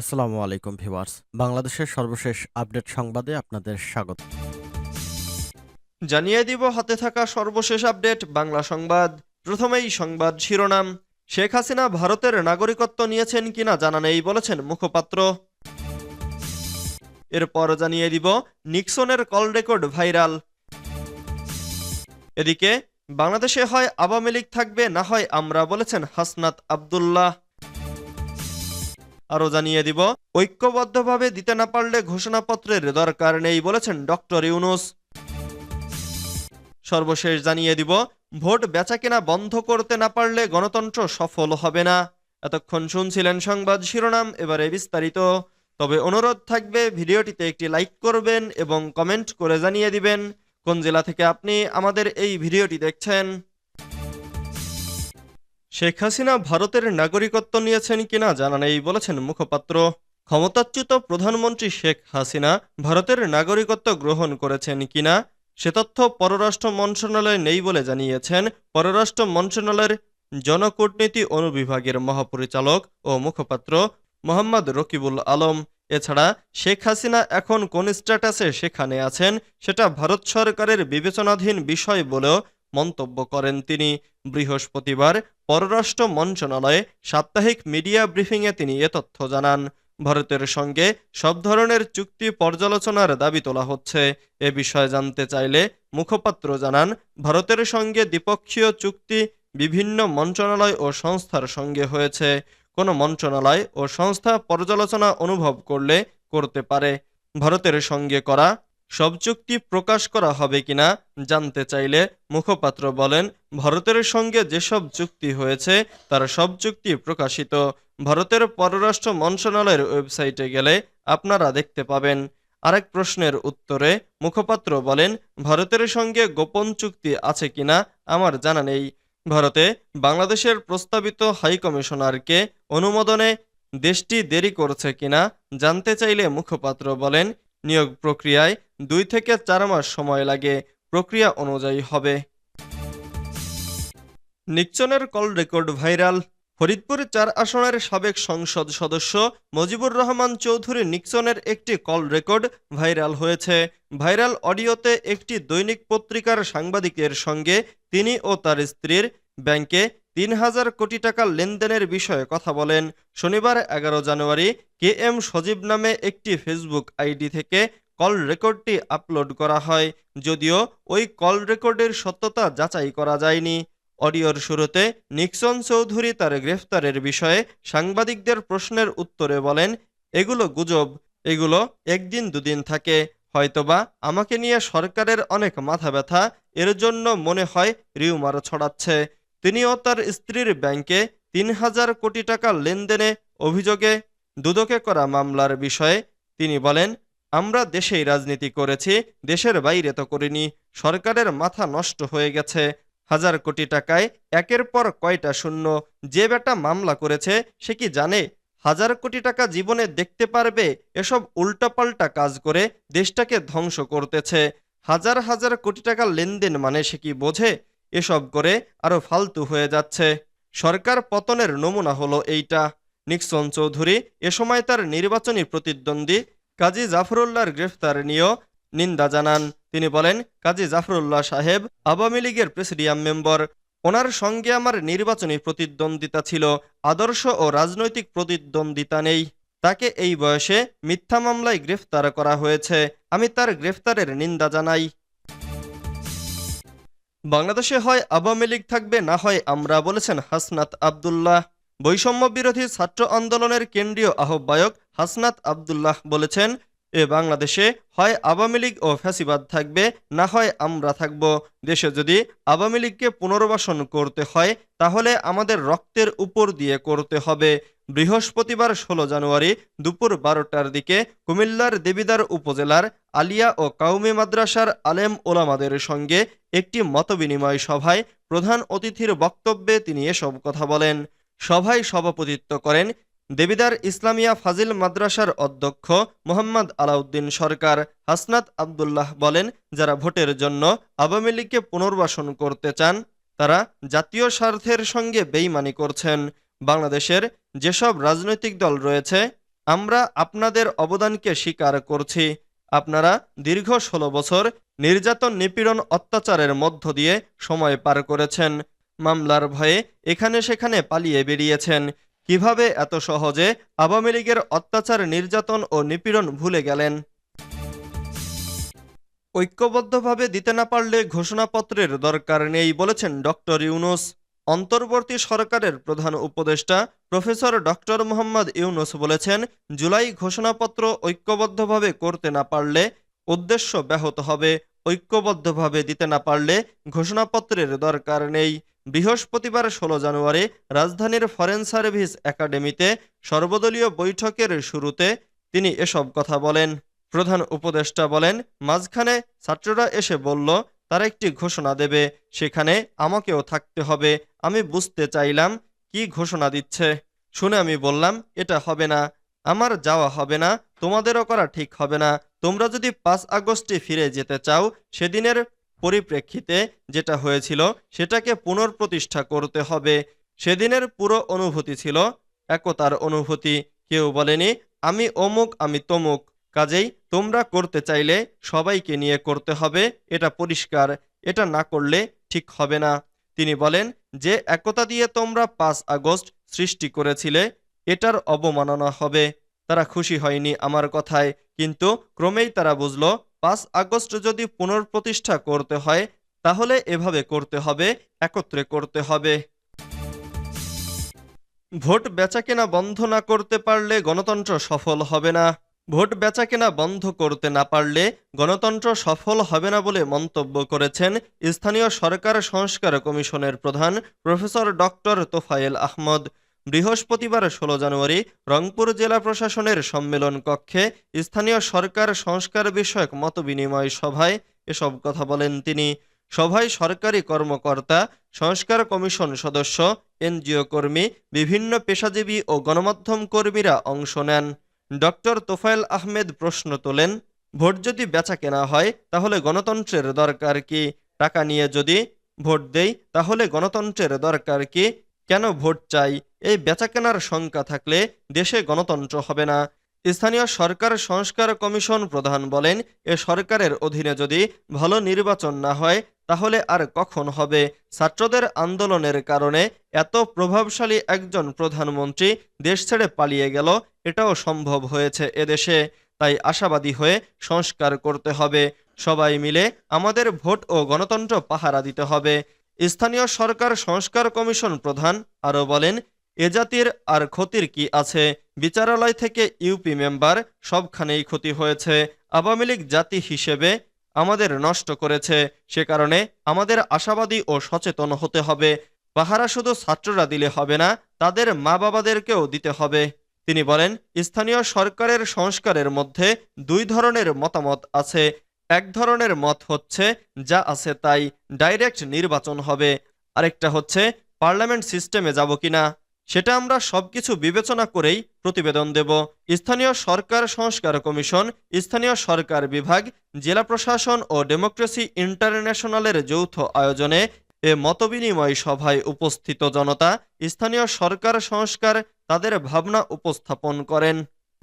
আসসালামু আলাইকুম ভিউয়ার্স। বাংলাদেশের সর্বশেষ আপডেট সংবাদে আপনাদের স্বাগত। জানিয়ে দিব হাতে থাকা সর্বশেষ আপডেট, বাংলা সংবাদ। প্রথমেই সংবাদ শিরোনাম, শেখ হাসিনা ভারতের নাগরিকত্ব নিয়েছেন কিনা জানা নেই বলেছেন মুখপাত্র। এরপর জানিয়ে দিব নিক্সনের কল রেকর্ড ভাইরাল। এদিকে, বাংলাদেশে হয় আওয়ামী লীগ থাকবে না হয় আমরা বলেছেন হাসনাত আব্দুল্লাহ। আরও জানিয়ে দিব, ঐক্যবদ্ধভাবে দিতে না পারলে ঘোষণাপত্রের দরকার নেই বলেছেন ডক্টর ইউনুস। সর্বশেষ জানিয়ে দিব, ভোট বেচাকেনা বন্ধ করতে না পারলে গণতন্ত্র সফল হবে না। এতক্ষণ শুনছিলেন সংবাদ শিরোনাম, এবারে বিস্তারিত। তবে অনুরোধ থাকবে, ভিডিওটিতে একটি লাইক করবেন এবং কমেন্ট করে জানিয়ে দিবেন, কোন জেলা থেকে আপনি আমাদের এই ভিডিওটি দেখছেন। শেখ হাসিনা ভারতের নাগরিকত্ব নিয়েছেন কিনা জানা নেই বলেছেন মুখপাত্র। ক্ষমতাচ্যুত প্রধানমন্ত্রী শেখ হাসিনা ভারতের নাগরিকত্ব গ্রহণ করেছেন কিনা সে তথ্য পররাষ্ট্র মন্ত্রণালয় নেই বলে জানিয়েছেন পররাষ্ট্র মন্ত্রণালয়ের জনকূটনীতি অনুবিভাগের মহাপরিচালক ও মুখপাত্র মোহাম্মদ রকিবুল আলম। এছাড়া শেখ হাসিনা এখন কোন স্ট্যাটাসে সেখানে আছেন সেটা ভারত সরকারের বিবেচনাধীন বিষয় বলেও মন্তব্য করেন তিনি। বৃহস্পতিবার পররাষ্ট্র মন্ত্রণালয়ে সাপ্তাহিক মিডিয়া ব্রিফিংয়ে তিনি এ তথ্য জানান। ভারতের সঙ্গে সব ধরনের চুক্তি পর্যালোচনার দাবি তোলা হচ্ছে। এ বিষয়ে জানতে চাইলে মুখপাত্র জানান, ভারতের সঙ্গে দ্বিপক্ষীয় চুক্তি বিভিন্ন মন্ত্রণালয় ও সংস্থার সঙ্গে হয়েছে। কোনো মন্ত্রণালয় ও সংস্থা পর্যালোচনা অনুভব করলে করতে পারে। ভারতের সঙ্গে করা সব চুক্তি প্রকাশ করা হবে কিনা জানতে চাইলে মুখপাত্র বলেন, ভারতের সঙ্গে যেসব চুক্তি হয়েছে তার সব চুক্তি প্রকাশিত। ভারতের পররাষ্ট্র মন্ত্রণালয়ের ওয়েবসাইটে গেলে আপনারা দেখতে পাবেন। আরেক প্রশ্নের উত্তরে মুখপাত্র বলেন, ভারতের সঙ্গে গোপন চুক্তি আছে কিনা আমার জানা নেই। ভারতে বাংলাদেশের প্রস্তাবিত হাইকমিশনারকে অনুমোদনে দেশটি দেরি করছে কিনা জানতে চাইলে মুখপাত্র বলেন নিয়োগ প্রক্রিয়ায় দুই থেকে চার মাস সময় লাগে। প্রক্রিয়া অনুযায়ী হবে। নিক্সনের কল রেকর্ড ভাইরাল। ফরিদপুর চার আসনের সাবেক সংসদ সদস্য মজিবুর রহমান চৌধুরী নিক্সনের একটি কল রেকর্ড ভাইরাল হয়েছে। ভাইরাল অডিওতে একটি দৈনিক পত্রিকার সাংবাদিকের সঙ্গে তিনি ও তার স্ত্রীর ব্যাংকে তিন হাজার কোটি টাকা লেনদেনের বিষয়ে কথা বলেন শনিবার এগারো জানুয়ারি কে এম সজীব নামে একটি ফেসবুক আইডি থেকে কল রেকর্ডটি আপলোড করা হয়। যদিও ওই কল রেকর্ডের সত্যতা যাচাই করা যায়নি। অডিওর শুরুতে নিক্সন চৌধুরী তার গ্রেফতারের বিষয়ে সাংবাদিকদের প্রশ্নের উত্তরে বলেন, এগুলো গুজব, এগুলো একদিন দুদিন থাকে। হয়তোবা আমাকে নিয়ে সরকারের অনেক মাথা ব্যথা এর জন্য মনে হয় রিউমার ছড়াচ্ছে। তিনিও তার স্ত্রীর ব্যাংকে তিন হাজার কোটি টাকা লেনদেনে অভিযোগে দুদকে করা মামলার বিষয়ে তিনি বলেন, আমরা দেশেই রাজনীতি করেছি, দেশের বাইরে তো করিনি, সরকারের মাথা নষ্ট হয়ে গেছে। হাজার কোটি টাকায় একের পর কয়টা শূন্য, যে বেটা মামলা করেছে সে কি জানে? হাজার কোটি টাকা জীবনে দেখতে পারবে, এসব উল্টাপাল্টা কাজ করে দেশটাকে ধ্বংস করতেছে। হাজার হাজার কোটি টাকা লেনদেন মানে সে কি বোঝে? এসব করে আরও ফালতু হয়ে যাচ্ছে। সরকার পতনের নমুনা হলো এইটা। নিক্সন চৌধুরী এ সময় তার নির্বাচনী প্রতিদ্বন্দ্বী কাজী জাফরুল্লাহর গ্রেফতার নিয়েও নিন্দা জানান। তিনি বলেন, কাজী জাফরুল্লাহ সাহেব আওয়ামী লীগের প্রেসিডিয়াম মেম্বার। ওনার সঙ্গে আমার নির্বাচনী প্রতিদ্বন্দ্বিতা ছিল। আদর্শ ও রাজনৈতিক প্রতিদ্বন্দ্বিতা নেই। তাকে এই বয়সে মিথ্যা মামলায় গ্রেফতার করা হয়েছে। আমি তার গ্রেফতারের নিন্দা জানাই। বাংলাদেশে হয় আওয়ামী লীগ থাকবে, না হয় আমরা, বলেছেন হাসনাত আবদুল্লাহ। বৈষম্য বিরোধী ছাত্র আন্দোলনের কেন্দ্রীয় আহ্বায়ক হাসনাত আবদুল্লাহ বলেছেন এ বাংলাদেশে হয় আওয়ামী লীগ ও ফ্যাসিবাদ থাকবে, না হয় আমরা থাকব। দেশে যদি আওয়ামী লীগকে পুনর্বাসন করতে হয়, তাহলে আমাদের রক্তের উপর দিয়ে করতে হবে। বৃহস্পতিবার ষোলো জানুয়ারি দুপুর বারোটার দিকে কুমিল্লার দেবিদার উপজেলার আলিয়া ও কাউমি মাদ্রাসার আলেম ওলামাদের সঙ্গে একটি মতবিনিময় সভায় প্রধান অতিথির বক্তব্যে তিনি এসব কথা বলেন। সভায় সভাপতিত্ব করেন দেবিদার ইসলামিয়া ফাজিল মাদ্রাসার অধ্যক্ষ মোহাম্মদ আলাউদ্দিন সরকার হাসনাত আবদুল্লাহ বলেন, যারা ভোটের জন্য আওয়ামী লীগকে পুনর্বাসন করতে চান, তারা জাতীয় স্বার্থের সঙ্গে বেইমানি করছেন। বাংলাদেশের যেসব রাজনৈতিক দল রয়েছে, আমরা আপনাদের অবদানকে স্বীকার করছি। আপনারা দীর্ঘ ষোলো বছর নির্যাতন নিপীড়ন অত্যাচারের মধ্য দিয়ে সময় পার করেছেন। মামলার ভয়ে এখানে সেখানে পালিয়ে বেরিয়েছেন। কীভাবে এত সহজে আওয়ামী লীগের অত্যাচার, নির্যাতন ও নিপীড়ন ভুলে গেলেন? ঐক্যবদ্ধভাবে দিতে না পারলে ঘোষণাপত্রের দরকার নেই, বলেছেন ডক্টর ইউনুস। অন্তর্বর্তী সরকারের প্রধান উপদেষ্টা প্রফেসর ডক্টর মোহাম্মদ ইউনুস বলেছেন, জুলাই ঘোষণাপত্র ঐক্যবদ্ধভাবে করতে না পারলে উদ্দেশ্য ব্যাহত হবে। ঐক্যবদ্ধভাবে দিতে না পারলে ঘোষণাপত্রের দরকার নেই। বৃহস্পতিবার ষোলো জানুয়ারি রাজধানীর ফরেন সার্ভিস একাডেমিতে সর্বদলীয় বৈঠকের শুরুতে তিনি এসব কথা বলেন। প্রধান উপদেষ্টা বলেন, মাঝখানে ছাত্ররা এসে বলল, তারা একটি ঘোষণা দেবে, সেখানে আমাকেও থাকতে হবে। আমি বুঝতে চাইলাম কি ঘোষণা দিচ্ছে। শুনে আমি বললাম, এটা হবে না। আমার যাওয়া হবে না। তোমাদেরও করা ঠিক হবে না। তোমরা যদি পাঁচ আগস্টে ফিরে যেতে চাও, সেদিনের পরিপ্রেক্ষিতে যেটা হয়েছিল, সেটাকে পুনর্প্রতিষ্ঠা করতে হবে। সেদিনের পুরো অনুভূতি ছিল একতার অনুভূতি। কেউ বলেনি, আমি অমুক, আমি তমুক। কাজেই তোমরা করতে চাইলে সবাইকে নিয়ে করতে হবে, এটা পরিষ্কার, এটা না করলে ঠিক হবে না। তিনি বলেন, যে একতা দিয়ে তোমরা পাঁচ আগস্ট সৃষ্টি করেছিলে, এটার অবমাননা হবে। তারা খুশি হয়নি আমার কথায়, কিন্তু ক্রমেই তারা বুঝলো পাঁচ আগস্ট যদি পুনর্প্রতিষ্ঠা করতে হয়, তাহলে এভাবে করতে হবে, একত্রে করতে হবে। ভোট বেচাকেনা বন্ধ না করতে পারলে গণতন্ত্র সফল হবে না। ভোট বেচাকেনা বন্ধ করতে না পারলে গণতন্ত্র সফল হবে না বলে মন্তব্য করেছেন স্থানীয় সরকার সংস্কার কমিশনের প্রধান প্রফেসর ডক্টর তোফায়েল আহমদ। বৃহস্পতিবার ষোলো জানুয়ারি রংপুর জেলা প্রশাসনের সম্মেলন কক্ষে স্থানীয় সরকার সংস্কার বিষয়ক মতবিনিময় সভায় এসব কথা বলেন তিনি। সভায় সরকারি কর্মকর্তা, সংস্কার কমিশন সদস্য, এনজিও কর্মী, বিভিন্ন পেশাজীবী ও গণমাধ্যম কর্মীরা অংশ নেন। ডক্টর তোফায়েল আহমেদ প্রশ্ন তোলেন, ভোট যদি বেচা কেনা হয়, তাহলে গণতন্ত্রের দরকার কি? টাকা নিয়ে যদি ভোট দেই, তাহলে গণতন্ত্রের দরকার কি? কেন ভোট চাই? এই বেচাকেনার শঙ্কা থাকলে দেশে গণতন্ত্র হবে না। স্থানীয় সরকার সংস্কার কমিশন প্রধান বলেন, এ সরকারের অধীনে যদি ভালো নির্বাচন না হয়, তাহলে আর কখন হবে? ছাত্রদের আন্দোলনের কারণে এত প্রভাবশালী একজন প্রধানমন্ত্রী দেশ ছেড়ে পালিয়ে গেল, এটাও সম্ভব হয়েছে এদেশে। তাই আশাবাদী হয়ে সংস্কার করতে হবে। সবাই মিলে আমাদের ভোট ও গণতন্ত্র পাহারা দিতে হবে। স্থানীয় সরকার সংস্কার কমিশন প্রধান আরও বলেন, এ জাতির আর ক্ষতির কি আছে? বিচারালয় থেকে ইউপি মেম্বার, সবখানেই ক্ষতি হয়েছে। আওয়ামী লীগ জাতি হিসেবে আমাদের নষ্ট করেছে। সে কারণে আমাদের আশাবাদী ও সচেতন হতে হবে। পাহারা শুধু ছাত্ররা দিলে হবে না, তাদের মা বাবাদেরকেও দিতে হবে। তিনি বলেন, স্থানীয় সরকারের সংস্কারের মধ্যে দুই ধরনের মতামত আছে। এক ধরনের মত হচ্ছে যা আছে তাই ডাইরেক্ট নির্বাচন হবে। আরেকটা হচ্ছে, পার্লামেন্ট সিস্টেমে যাব কিনা? সেটা আমরা সবকিছু বিবেচনা করেই প্রতিবেদন দেব। স্থানীয় সরকার সংস্কার কমিশন, স্থানীয় সরকার বিভাগ, জেলা প্রশাসন ও ডেমোক্রেসি ইন্টারন্যাশনালের যৌথ আয়োজনে এ মতবিনিময় সভায় উপস্থিত জনতা, স্থানীয় সরকার সংস্কার তাদের ভাবনা উপস্থাপন করেন।